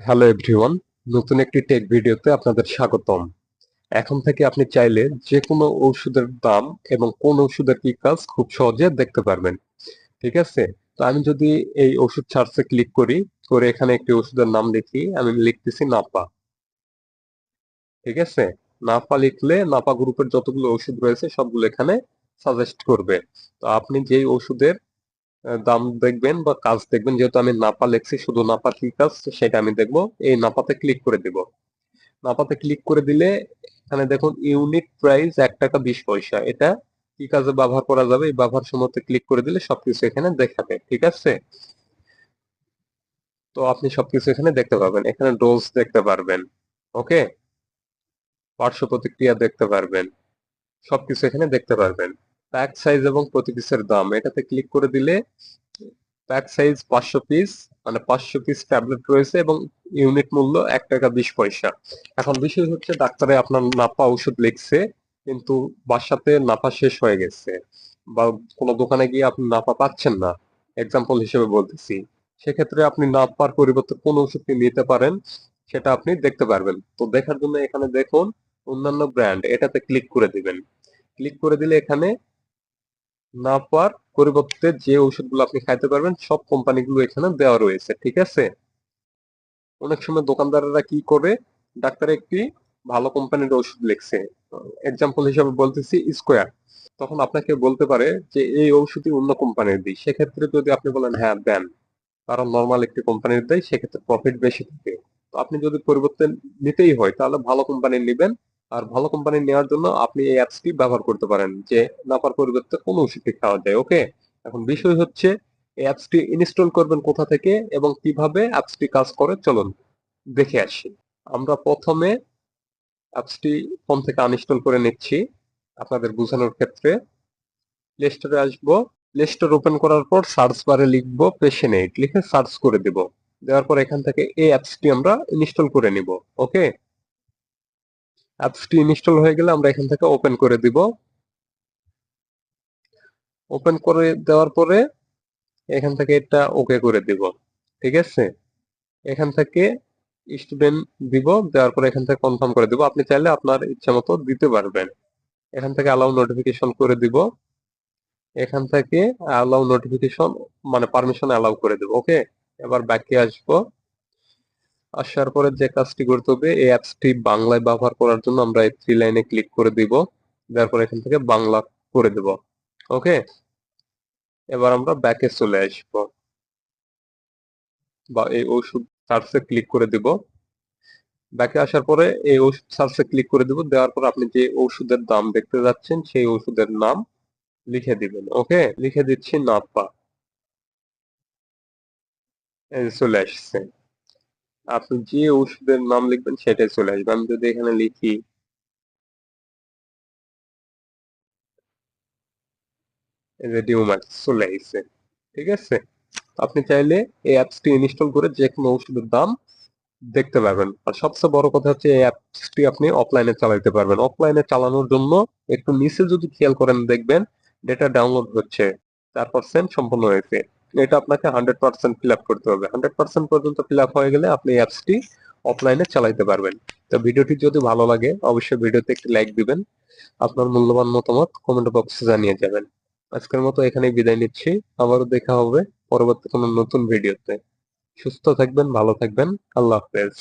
Hello everyone নতুন একটি take ভিডিওতে আপনাদের স্বাগতম। এখন থেকে আপনি চাইলে যে কোনো ওষুধের দাম এবং কোন ওষুধের কি কাজ খুব সহজে দেখতে পারবেন। ঠিক আছে? তো আমি যদি এই ওষুধ সার্চে ক্লিক করি, করে এখানে একটি ওষুধের নাম লিখি, আমি লিখতেছি নাপা। ঠিক আছে? নাপা লিখলে নাপা গ্রুপের যতগুলো ওষুধ রয়েছে সবগুলো এখানে সাজেস্ট করবে। তো আপনি যেই ওষুধের দাম দেখবেন বা কাজ দেখবেন। যেহেতু আমি নাপা লেখছি, শুধু নাপা কি কাজ সেটা আমি দেখব। এই নাপাতে ক্লিক করে দিব। নাপাতে ক্লিক করে দিলে এখানে দেখুন ইউনিট প্রাইস এক টাকা বিশ পয়সা। এটা কি কাজে ব্যবহার করা যাবে? এই ব্যবহার সময়তে ক্লিক করে দিলে সবকিছু এখানে দেখাবে, ঠিক আছে? তো আপনি সবকিছু এখানে দেখতে পাবেন এখানে ডোজ দেখতে পারবেন ওকে পার্শ্ব প্রতিক্রিয়া দেখতে পারবেন, সবকিছু এখানে দেখতে পারবেন। প্যাক সাইজ এবং প্রতি পিসের দাম। এটাতে ক্লিক করে দিলে প্যাক সাইজ পাঁচশো পিস মানে পাঁচশো পিস ট্যাবলেট রয়েছে এবং ইউনিট মূল্য এক টাকা বিশ পয়সা। এখন বিষয় হচ্ছে ডাক্তারে আপনার নাপা ওষুধ লিখছে, কিন্তু বাসাতে নাপা শেষ হয়ে গেছে বা কোনো দোকানে গিয়ে আপনি নাপা পাচ্ছেন না। এক্সাম্পল হিসেবে বলতেছি, সেক্ষেত্রে আপনি নাপার পরিবর্তে কোন ওষুধটি নিতে পারেন সেটা আপনি দেখতে পারবেন। তো দেখার জন্য এখানে দেখুন অন্যান্য ব্র্যান্ড এটাতে ক্লিক করে দিবেন। ক্লিক করে দিলে এখানে নাপার পরিবর্তে যে ওষুধগুলো আপনি খাইতে পারবেন, সব কোম্পানিগুলো এখানে দেওয়া রয়েছে, ঠিক আছে? অনেক সময় দোকানদাররা কি করে, ডাক্তার একটি ভালো কোম্পানির ওষুধ লিখছে। এক্সাম্পল হিসাবে বলতেছি স্কোয়ার তখন আপনাকে বলতে পারে যে, এই ওষুধই অন্য কোম্পানির দিই সেক্ষেত্রে যদি আপনি বলেন হ্যাঁ দেন। কারণ নর্মাল একটি কোম্পানির দেয়, সেক্ষেত্রে প্রফিট বেশি থাকে। তো আপনি যদি পরিবর্তে নিতেই হয়, তাহলে ভালো কোম্পানির নেবেন। আর ভালো কোম্পানি নেওয়ার জন্য আপনি এই অ্যাপসটি ব্যবহার করতে পারেন, যে নাপার পরিবর্তে কোনো ওষুধটি খাওয়া যায় ওকে এখন বিষয় হচ্ছে, এই অ্যাপসটি ইনস্টল করবেন কোথা থেকে এবং কীভাবে অ্যাপসটি কাজ করে, চলুন দেখে আসি। আমরা প্রথমে অ্যাপসটি ফোন থেকে আনইনস্টল করে নিচ্ছি, আপনাদের বোঝানোর ক্ষেত্রে। প্লে স্টোরে আসব। প্লে স্টোর ওপেন করার পর সার্চ বারে লিখব পেশেনেট লিখে সার্চ করে দিব। দেওয়ার পর এখান থেকে এই অ্যাপসটি আমরা ইনস্টল করে নিব ওকে অ্যাপসটি ইনস্টল হয়ে গেলে আমরা এখান থেকে ওপেন করে দিব। ওপেন করে দেওয়ার পরে এখান থেকে এটা ওকে করে দিব, ঠিক আছে? এখান থেকে স্টুডেন্ট দিব, দেওয়ার পরে এখান থেকে কনফার্ম করে দিব। আপনি চাইলে আপনার ইচ্ছা মতো দিতে পারবেন। এখান থেকে অ্যালাউ নোটিফিকেশন করে দিব। এখান থেকে অ্যালাউ নোটিফিকেশন মানে পারমিশন অ্যালাউ করে দেব ওকে এবার ব্যাকে আসব। আসার পরে যে কাজটি করতে হবে, এই অ্যাপসটি বাংলায় ব্যবহার করার জন্য আমরা এই থ্রি লাইনে ক্লিক করে দিব। দেওয়ার পর এখান থেকে বাংলা করে দেব। ওকে এবার আমরা ব্যাকে চলে আসব। বা এই ওষুধ সার্চে ক্লিক করে দিব। ব্যাকে আসার পরে এই ওষুধ সার্চে ক্লিক করে দিব। দেওয়ার পর আপনি যে ওষুধের দাম দেখতে যাচ্ছেন, সেই ওষুধের নাম লিখে দিবেন। ওকে লিখে দিচ্ছি নাপা চলে আসছে। আপনি যে ওষুধের নাম লিখবেন সেটাই চলে আসবে। আমি যদি এখানে লিখি চলে আসছে, ঠিক আছে? আপনি চাইলে এই অ্যাপসটি ইনস্টল করে যে কোনো ওষুধের দাম দেখতে পারবেন। আর সবচেয়ে বড় কথা হচ্ছে এই অ্যাপসটি আপনি অফলাইনে চালাতে পারবেন। অফলাইনে চালানোর জন্য একটু নিচে যদি খেয়াল করেন দেখবেন ডেটা ডাউনলোড হচ্ছে চার পার্সেন্ট সম্পূর্ণ হয়েছে। এটা আপনাকে হান্ড্রেড পার্সেন্ট ফিল আপ করতে হবে। হান্ড্রেড পার্সেন্ট পর্যন্ত ফিল আপ হয়ে গেলে আপনি অ্যাপসটি অফলাইনে চালাইতে পারবেন। তো ভিডিওটি যদি ভালো লাগে, অবশ্যই ভিডিওতে একটি লাইক দিবেন। আপনার মূল্যবান মতামত কমেন্ট বক্সে জানিয়ে যাবেন। আজকের মতো এখানেই বিদায় নিচ্ছি। আবারও দেখা হবে পরবর্তী কোনো নতুন ভিডিওতে। সুস্থ থাকবেন, ভালো থাকবেন। আল্লাহ হাফেজ।